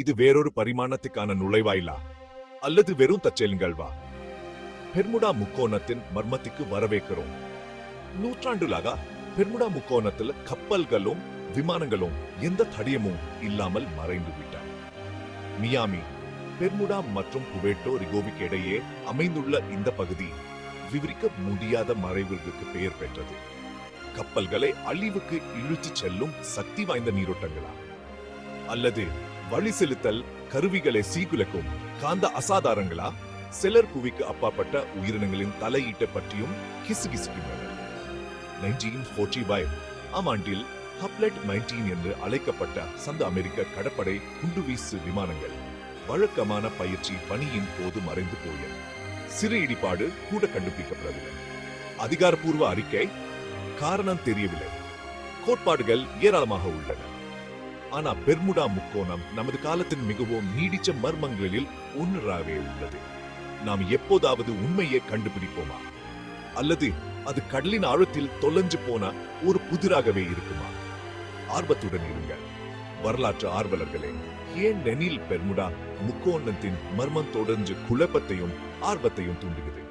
இது வேறொரு பரிமாணத்துக்கான நுழைவாயிலா? அல்லது வெறும் தற்செயல்கள்வா பெர்முடா முக்கோணத்தின் மர்மத்துக்கு வரவேற்கிறோம். நூற்றாண்டுலாக பெர்முடா முக்கோணத்தில் கப்பல்களும் விமானங்களும் எந்த தடயமும் இல்லாமல் மறைந்து விட்டன. மியாமி பெர்முடா மற்றும் புவேட்டோ ரிகோவிக்கு இடையே அமைந்துள்ள இந்த பகுதி விவரிக்க முடியாத மறைவுகளுக்கு பெயர் பெற்றது. கப்பல்களை அழிவுக்கு இழுத்துச் செல்லும் சக்தி வாய்ந்த நீரோட்டங்களா? அல்லது வழி செலுத்தல் கருவிகளை சீகுலைக்கும் காந்த அசாதாரங்களா? சிலர் புவிக்கு அப்பாற்பட்ட உயிரினங்களின் தலையீட்டை பற்றியும் கிசுகிசுக்கின்றனர். நைன்டீன் ஃபோர்ட்டி ஃபைவ் ஆம் ஆண்டில் ஹப்லெட் நைன்டீன் என்று அழைக்கப்பட்ட சந்த அமெரிக்க கடற்படை குண்டுவீசு விமானங்கள் வழக்கமான பயிற்சி பணியின் போது மறைந்து போயது சிறு இடிபாடு கூட கண்டுபிடிக்கப்படவில்லை. அதிகாரப்பூர்வ அறிக்கை காரணம் தெரியவில்லை. கோட்பாடுகள் ஏராளமாக உள்ளன. ஆனா பெர்முடா முக்கோணம் நமது காலத்தின் மிகவும் நீடிச்ச மர்மங்களில் ஒன்றாகவே உள்ளது. நாம் எப்போதாவது உண்மையை கண்டுபிடிப்போமா? அல்லது அது கடலின் ஆழத்தில் தொலைஞ்சு போன ஒரு புதிராகவே இருக்குமா? ஆர்வத்துடன் இருங்க. வரலாற்று ஆர்வலர்களே ஏன் நெனில் பெர்முடா முக்கோணத்தின் மர்மம் தொடர்ந்து குழப்பத்தையும் ஆர்வத்தையும் தூண்டுகிறது?